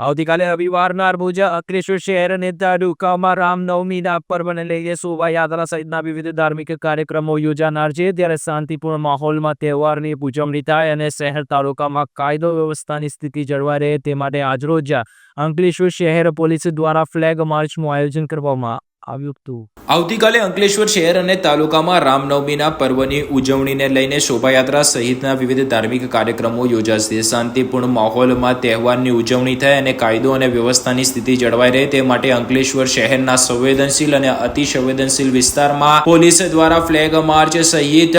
આવતીકાલે રવિવારના રોજ અંકલેશ્વર શહેર અને તાલુકામાં રામનવમીના પર્વને લઈને શોભાયાત્રા સહિતના વિવિધ ધાર્મિક કાર્યક્રમો યોજાનાર છે. ત્યારે શાંતિપૂર્ણ માહોલમાં તહેવારની ઉજવણી થાય અને શહેર તાલુકામાં કાયદો વ્યવસ્થાની સ્થિતિ જળવાઈ રહે તે માટે આજરોજ અંકલેશ્વર શહેર પોલીસ દ્વારા ફ્લેગ માર્ચનું આયોજન કરવામાં આવ્યું હતું. આવતીકાલે અંકલેશ્વર શહેર અને તાલુકામાં રામનવમીના પર્વની ઉજવણીને લઈને શોભાયાત્રા સહિતના વિવિધ ધાર્મિક કાર્યક્રમો યોજાશે. શાંતિપૂર્ણ માહોલમાં તહેવારની ઉજવણી થાય અને કાયદો અને વ્યવસ્થાની સ્થિતિ જળવાઈ રહે તે માટે અંકલેશ્વર શહેરના સંવેદનશીલ અને અતિ સંવેદનશીલ વિસ્તારમાં પોલીસ દ્વારા ફ્લેગ માર્ચ સહિત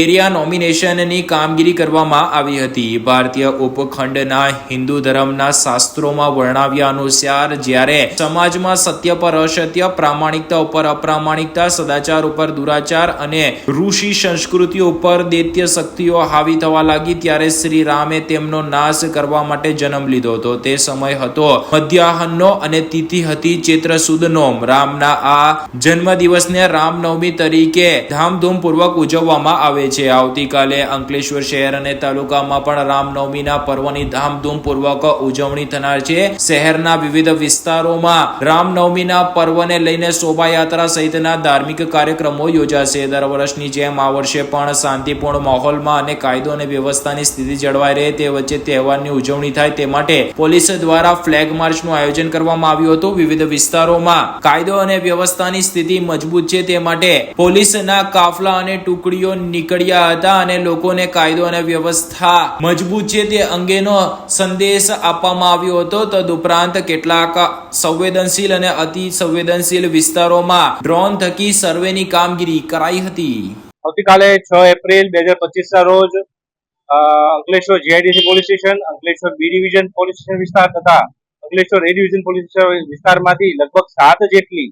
એરિયા નોમિનેશનની કામગીરી કરવામાં આવી હતી. ભારતીય ઉપખંડના હિન્દુ ધર્મના શાસ્ત્રોમાં વર્ણવ્યા અનુસાર જ્યારે સમાજમાં સત્ય પર અસત્ય પ્રામાણિકતા ઉપર અપ્રામાણિકતા, સદાચાર ઉપર દુરાચાર અને ઋષિ સંસ્કૃતિઓ ઉપર દૈત્ય શક્તિઓ હાવી થવા લાગી ત્યારે શ્રી રામે તેમનો નાશ કરવા માટે જન્મ લીધો હતો. તે સમય હતો મધ્યાહનનો અને તિથિ હતી ચૈત્ર સુદનો રામના આ જન્મ દિવસને રામનવમી તરીકે ધામધૂમપૂર્વક ઉજવવામાં આવે છે. આવતીકાલે અંકલેશ્વર શહેર અને તાલુકામાં પણ રામનવમીના પર્વની ધામધૂમપૂર્વક ઉજવણી થનાર છે. શહેરના વિવિધ વિસ્તારોમાં રામનવમીના પર્વને લઈને શોભાયાત્રા સહિતના ધાર્મિક કાર્યક્રમો યોજાશે. દર વર્ષની જેમ આ વર્ષે પણ શાંતિપૂર્ણ માહોલમાં અને કાયદો અને વ્યવસ્થાની સ્થિતિ જળવાઈ રહે તે વચ્ચે તહેવારની ઉજવણી થાય તે માટે પોલીસ દ્વારા ફ્લેગ માર્ચનું આયોજન કરવામાં આવ્યું હતું. વિવિધ વિસ્તારોમાં કાયદો અને વ્યવસ્થાની સ્થિતિ મજબૂત છે તે માટે પોલીસના કાફલા અને ટુકડીઓ નીકળ્યા હતા અને લોકોને કાયદો અને વ્યવસ્થા મજબૂત છે તે અંગેનો સંદેશ આપવામાં આવ્યો હતો. તદુપરાંત કેટલાક સંવેદનશીલ અને અતિ સંવેદનશીલ વિસ્તારોમાં ડ્રોન થકી સર્વેની કામગીરી કરાઈ હતી. આવતીકાલે છ એપ્રિલ બે હજાર પચીસના રોજ Ankleshwar GIDC police station, Ankleshwar B division police station વિસ્તાર તથા Ankleshwar A division police station વિસ્તારમાંથી લગભગ સાત જેટલી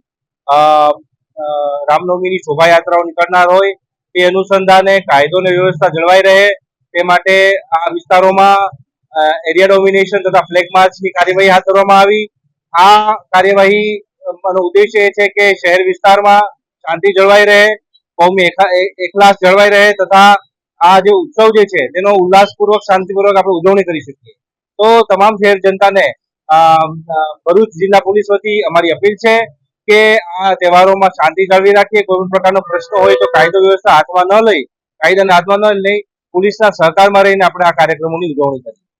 રામનવમીની શોભાયાત્રાઓ નીકળનાર હોય, તે અનુસંધાને કાયદો અને વ્યવસ્થા જળવાઈ રહે, તે માટે આ વિસ્તારોમાં એરિયા ડોમિનેશન તથા ફ્લેગ માર્ચની કાર્યવાહી હાથ ધરવામાં આવી. આ કાર્યવાહી નો ઉદ્દેશ્ય એ છે કે શહેર વિસ્તારમાં શાંતિ જળવાઈ રહે, કોમી એકલાસ જળવાઈ રહે તથા આ જે ઉત્સવ જે છે તેનો ઉલ્લાસપૂર્વક, શાંતિપૂર્વક આપણે ઉજવણી કરી શકીએ. તો તમામ શહેર જનતાને ભરૂચ જિલ્લા પોલીસ વતી અમારી અપીલ છે કે આ તહેવારોમાં શાંતિ જાળવી રાખીએ. કોઈ પણ પ્રકારનો પ્રશ્ન હોય તો કાયદો વ્યવસ્થા હાથમાં ન લઈ, કાયદાને હાથમાં ન લઈ પોલીસના સહકારમાં રહીને આપણે આ કાર્યક્રમોની ઉજવણી કરીએ.